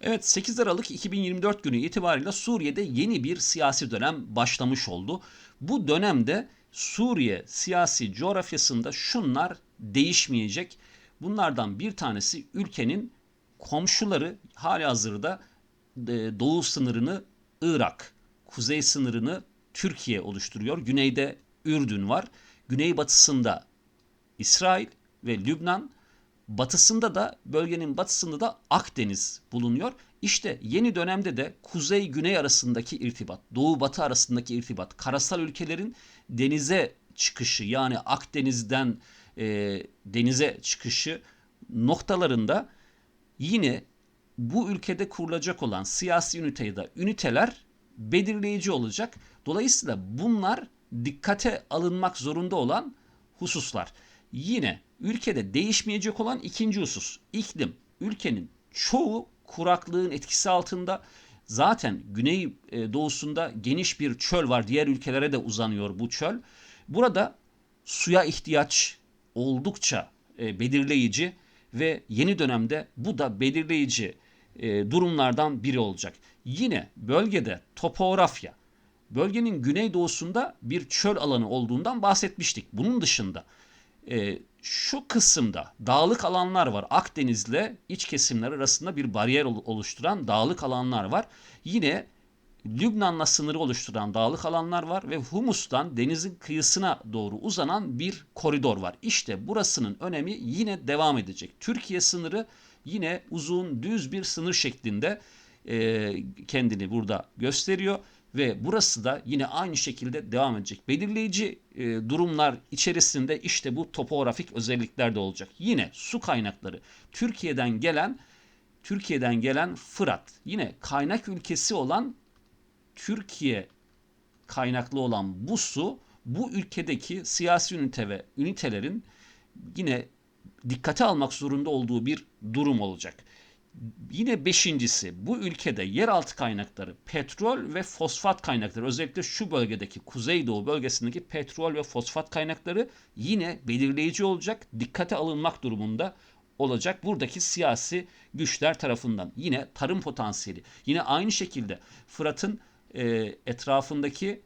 Evet 8 Aralık 2024 günü itibariyle Suriye'de yeni bir siyasi dönem başlamış oldu. Bu dönemde Suriye siyasi coğrafyasında şunlar değişmeyecek. Bunlardan bir tanesi ülkenin komşuları hali hazırda e, doğu sınırını Irak, kuzey sınırını Türkiye oluşturuyor. Güneyde Ürdün var. Güneybatısında İsrail ve Lübnan, batısında da bölgenin batısında da Akdeniz bulunuyor. İşte yeni dönemde de kuzey güney arasındaki irtibat, doğu batı arasındaki irtibat, karasal ülkelerin denize çıkışı yani Akdeniz'den e, denize çıkışı noktalarında yine bu ülkede kurulacak olan siyasi ünite ya da üniteler belirleyici olacak. Dolayısıyla bunlar dikkate alınmak zorunda olan hususlar. Yine ülkede değişmeyecek olan ikinci husus iklim. Ülkenin çoğu kuraklığın etkisi altında. Zaten güney e, doğusunda geniş bir çöl var. Diğer ülkelere de uzanıyor bu çöl. Burada suya ihtiyaç oldukça e, belirleyici ve yeni dönemde bu da belirleyici e, durumlardan biri olacak. Yine bölgede topografya, bölgenin güneydoğusunda bir çöl alanı olduğundan bahsetmiştik. Bunun dışında e, şu kısımda dağlık alanlar var. Akdeniz'le iç kesimler arasında bir bariyer oluşturan dağlık alanlar var. Yine Lübnan'la sınırı oluşturan dağlık alanlar var ve Humus'tan denizin kıyısına doğru uzanan bir koridor var. İşte burasının önemi yine devam edecek. Türkiye sınırı yine uzun düz bir sınır şeklinde e, kendini burada gösteriyor ve burası da yine aynı şekilde devam edecek. Belirleyici e, durumlar içerisinde işte bu topografik özellikler de olacak. Yine su kaynakları Türkiye'den gelen Türkiye'den gelen Fırat yine kaynak ülkesi olan Türkiye kaynaklı olan bu su bu ülkedeki siyasi ünite ve ünitelerin yine dikkate almak zorunda olduğu bir durum olacak. Yine beşincisi bu ülkede yeraltı kaynakları petrol ve fosfat kaynakları özellikle şu bölgedeki kuzeydoğu bölgesindeki petrol ve fosfat kaynakları yine belirleyici olacak dikkate alınmak durumunda olacak buradaki siyasi güçler tarafından. Yine tarım potansiyeli yine aynı şekilde Fırat'ın e, etrafındaki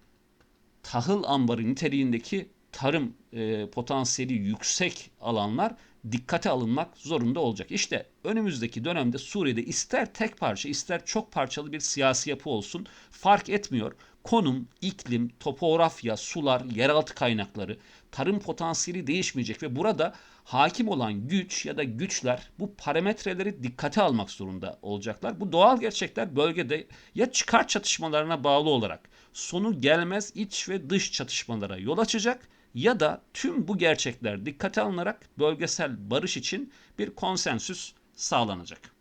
tahıl ambarı niteliğindeki tarım e, potansiyeli yüksek alanlar dikkate alınmak zorunda olacak. İşte önümüzdeki dönemde Suriye'de ister tek parça ister çok parçalı bir siyasi yapı olsun fark etmiyor. Konum, iklim, topografya, sular, yeraltı kaynakları, tarım potansiyeli değişmeyecek ve burada hakim olan güç ya da güçler bu parametreleri dikkate almak zorunda olacaklar. Bu doğal gerçekler bölgede ya çıkar çatışmalarına bağlı olarak sonu gelmez iç ve dış çatışmalara yol açacak ya da tüm bu gerçekler dikkate alınarak bölgesel barış için bir konsensüs sağlanacak.